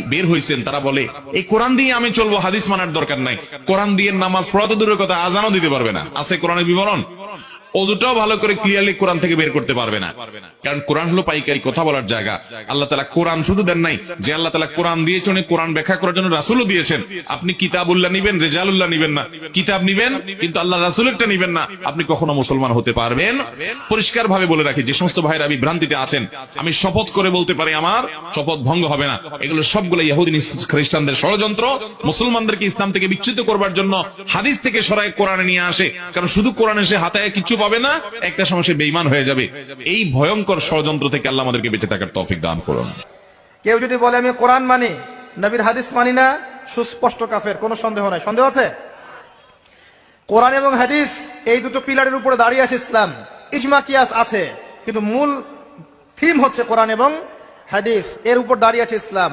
বের হয়েছেন তারা বলে, এই কোরআন দিয়ে আমি চলবো, হাদিস মানার দরকার নাই। কোরআন দিয়ে নামাজ পড়া তো দূরের কথা, আজানও দিতে পারবে না। আছে কোরআনের বিবরণ? অজুটাও ভালো করে ক্লিয়ারলি কোরআন থেকে বের করতে পারবে না। কারণ কোরআন হলো পাইকারি, কথা বলার জায়গা। আল্লাহ তালা কোরআন শুধু দেন নাই। যে আল্লাহ তালা কোরআন দিয়েছেন কোরআন ব্যাখ্যা করার জন্য রাসুলও দিয়েছেন। আপনি কিতাবুল্লাহ নিবেন, রেজালুল্লাহ নিবেন না। কিতাব নিবেন, কিন্তু আল্লাহ রাসুলেরটা নিবেন না। আপনি কখনো মুসলমান হতে পারবেন? পরিষ্কার ভাবে বলে রাখি, যে সমস্ত ভাইরা বিভ্রান্তিতে আছেন, আমি শপথ করে বলতে পারি আমার, শপথ ভঙ্গ হবে না। এগুলো সবগুলো ইহুদিন খ্রিস্টানদের ষড়যন্ত্র। মুসলমানদেরকে ইসলাম থেকে বিচ্যুত করবার জন্য হাদিস থেকে সরাই কোরআনে নিয়ে আসে। কারণ শুধু কোরআন সে হাতায় কিচ্ছু পাবে না, একটা সময় সে বেইমান হয়ে যাবে। এই ভয়ঙ্কর ষড়যন্ত্র থেকে আল্লাহ আমাদেরকে বেঁচে থাকার তৌফিক দান করুন। কেউ যদি বলে, আমি কোরআন মানি, নবীর হাদিস মানি না, সুস্পষ্ট কাফের, কোনো সন্দেহ নাই। সন্দেহ আছে? কোরআন এবং হাদিস, এই দুটো পিলারের উপরে দাঁড়িয়ে আছে ইসলাম। ইজমা, কিয়াস আছে, কিন্তু মূল থিম হচ্ছে কোরআন এবং হাদিস। এর উপর দাঁড়িয়ে আছে ইসলাম।